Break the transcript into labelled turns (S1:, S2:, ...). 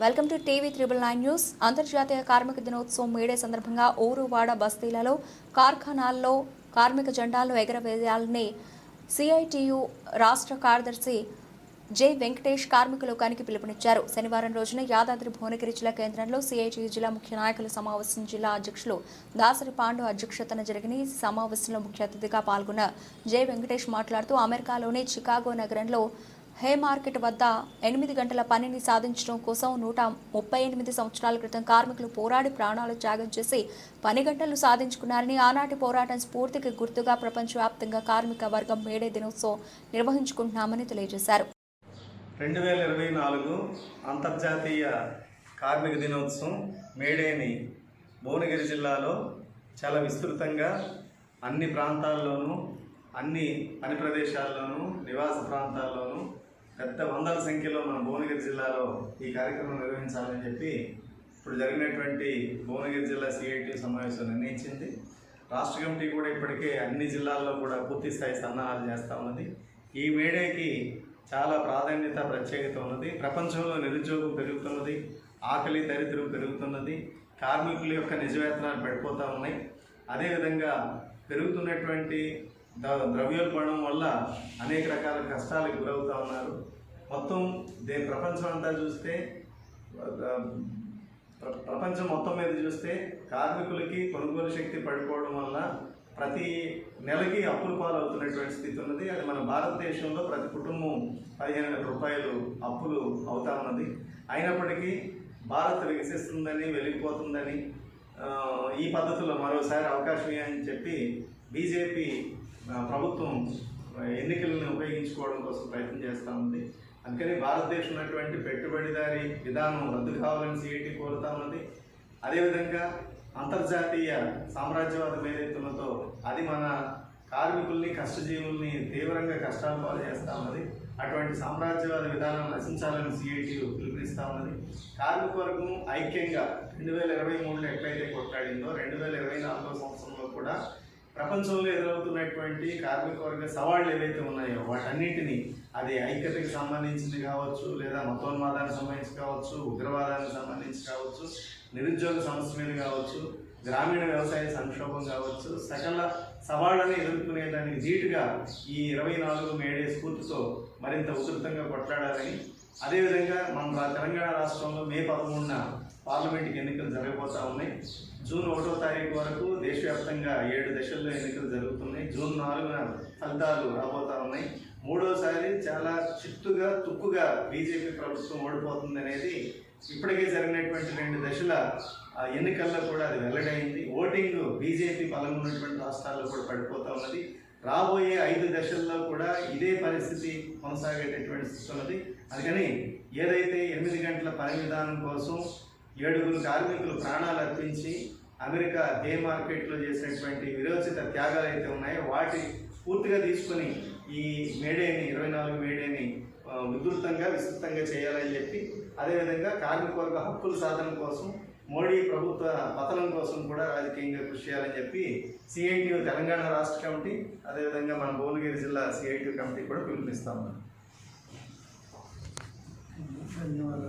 S1: Welcome to TV triple nine news. అంతర్జాతీయ కార్మిక దినోత్సవం మేడే సందర్భంగా ఊరువాడ బస్తీలలో కార్ఖానాల్లో కార్మిక జెండాలు ఎగరవేయాలని సిఐటియు రాష్ట్ర కార్యదర్శి జె వెంకటేష్ కార్మిక లోకానికి పిలుపునిచ్చారు. శనివారం రోజున యాదాద్రి భువనగిరి జిల్లా కేంద్రంలో సిఐటియు జిల్లా ముఖ్య నాయకుల సమావేశం జిల్లా అధ్యక్షులు దాసరి పాండు అధ్యక్షతన జరిగిన ఈ సమావేశంలో ముఖ్య అతిథిగా పాల్గొన్న జె వెంకటేష్ మాట్లాడుతూ అమెరికాలోని చికాగో నగరంలో హే మార్కెట్ వద్ద ఎనిమిది గంటల పనిని సాధించడం కోసం నూట ముప్పై ఎనిమిది సంవత్సరాల క్రితం కార్మికులు పోరాడి ప్రాణాలు త్యాగం చేసి పని గంటలు సాధించుకున్నారని ఆనాటి పోరాటం స్ఫూర్తికి గుర్తుగా ప్రపంచవ్యాప్తంగా కార్మిక వర్గం మేడే దినోత్సవం నిర్వహించుకుంటున్నామని తెలియజేశారు.
S2: రెండు వేల ఇరవై నాలుగు అంతర్జాతీయ కార్మిక దినోత్సవం మేడేని భువనగిరి జిల్లాలో చాలా విస్తృతంగా అన్ని ప్రాంతాల్లోనూ అన్ని పని ప్రదేశాల్లోనూ నివాస ప్రాంతాల్లోనూ పెద్ద వందల సంఖ్యలో మన భువనగిరి జిల్లాలో ఈ కార్యక్రమం నిర్వహించాలని చెప్పి ఇప్పుడు జరిగినటువంటి భువనగిరి జిల్లా సిఐటి సమావేశం నిర్ణయించింది. రాష్ట్ర కమిటీ కూడా ఇప్పటికే అన్ని జిల్లాల్లో కూడా పూర్తి స్థాయి సన్నాహాలు చేస్తూ ఉన్నది. ఈ మేడేకి చాలా ప్రాధాన్యత ప్రత్యేకత ఉన్నది. ప్రపంచంలో నిరుద్యోగం పెరుగుతున్నది. ఆకలి దరిద్రం పెరుగుతున్నది. కార్మికుల యొక్క నిజవేతనాలు పడిపోతూ ఉన్నాయి. అదేవిధంగా పెరుగుతున్నటువంటి ద్రవ్యోల్బణం వల్ల అనేక రకాల కష్టాలకు గురవుతూ ఉన్నారు. మొత్తం దేని ప్రపంచం అంతా చూస్తే ప్రపంచం మొత్తం మీద చూస్తే కార్మికులకి కొనుగోలు శక్తి పడిపోవడం వల్ల ప్రతి నెలకి అప్పులు పాలవుతున్నటువంటి స్థితి ఉన్నది. అది మన భారతదేశంలో ప్రతి కుటుంబం పదిహేను వేల రూపాయలు అప్పులు అవుతా ఉన్నది. అయినప్పటికీ భారత్ వికసిస్తుందని వెళ్ళిపోతుందని ఈ పద్ధతిలో మరోసారి అవకాశం అని చెప్పి బీజేపీ ప్రభుత్వం ఎన్నికలను ఉపయోగించుకోవడం కోసం ప్రయత్నం చేస్తూ ఉంది. అందుకని భారతదేశం ఉన్నటువంటి పెట్టుబడిదారి విధానం రద్దు కావాలని సిఐటి కోరుతా ఉన్నది అదేవిధంగా అంతర్జాతీయ సామ్రాజ్యవాదం ఏదైతే ఉన్నదో అది మన కార్మికుల్ని కష్టజీవుల్ని తీవ్రంగా కష్టాలు పాలు చేస్తూ ఉన్నది. అటువంటి సామ్రాజ్యవాద విధానం నశించాలని సిఐటి పిలుపునిస్తూ ఉన్నది. కార్మిక వర్గం ఐక్యంగా రెండు వేల ఇరవై మూడులో ఎట్లయితే కొట్లాడిందో రెండు వేల ఇరవై నాలుగో సంవత్సరంలో కూడా ప్రపంచంలో ఎదురవుతున్నటువంటి కార్మిక వర్గ సవాళ్ళు ఏవైతే ఉన్నాయో వాటన్నిటినీ అది ఐక్యతకి సంబంధించింది కావచ్చు లేదా మతోన్మాదానికి సంబంధించి కావచ్చు ఉగ్రవాదానికి సంబంధించి కావచ్చు నిరుద్యోగ సమస్య మీద కావచ్చు గ్రామీణ వ్యవసాయ సంక్షోభం కావచ్చు సకల సవాళ్ళని ఎదుర్కొనేదానికి ధీటుగా ఈ ఇరవై నాలుగు మేడే స్ఫూర్తితో మరింత ఉధృతంగా కొట్లాడాలని అదేవిధంగా మన తెలంగాణ రాష్ట్రంలో మే పదమూడున పార్లమెంట్కి ఎన్నికలు జరగబోతా ఉన్నాయి. జూన్ ఒకటో తారీఖు వరకు దేశవ్యాప్తంగా ఏడు దశల్లో ఎన్నికలు జరుగుతున్నాయి. జూన్ నాలుగున ఫలితాలు రాబోతా ఉన్నాయి. మూడోసారి చాలా చిత్తుగా తుక్కుగా బీజేపీ ప్రభుత్వం ఓడిపోతుంది అనేది ఇప్పటికే జరిగినటువంటి రెండు దశల ఆ, ఎన్నికల్లో కూడా అది వెల్లడైంది. ఓటింగ్ బీజేపీ బలం ఉన్నటువంటి రాష్ట్రాల్లో కూడా పడిపోతూ ఉన్నది. రాబోయే ఐదు దశల్లో కూడా ఇదే పరిస్థితి కొనసాగేటటువంటి స్థితి ఉన్నది. అందుకని ఏదైతే ఎనిమిది గంటల పని విధానం కోసం ఏడుగురు కార్మికులు ప్రాణాలు అర్పించి అమెరికా డే మార్కెట్లో చేసినటువంటి విరోచిత త్యాగాలు అయితే ఉన్నాయో వాటి పూర్తిగా తీసుకొని ఈ మేడేని ఇరవై నాలుగు మేడేని విస్తృతంగా విస్తృతంగా చేయాలని చెప్పి అదేవిధంగా కార్మికవర్గ హక్కుల సాధన కోసం మోడీ ప్రభుత్వ పతనం కోసం కూడా రాజకీయంగా కృషి చేయాలని చెప్పి సిఐటియు తెలంగాణ రాష్ట్ర కమిటీ అదేవిధంగా మన భువనగిరి జిల్లా సిఐటియు కమిటీ కూడా పిలుపునిస్తా. ధన్యవాదాలు.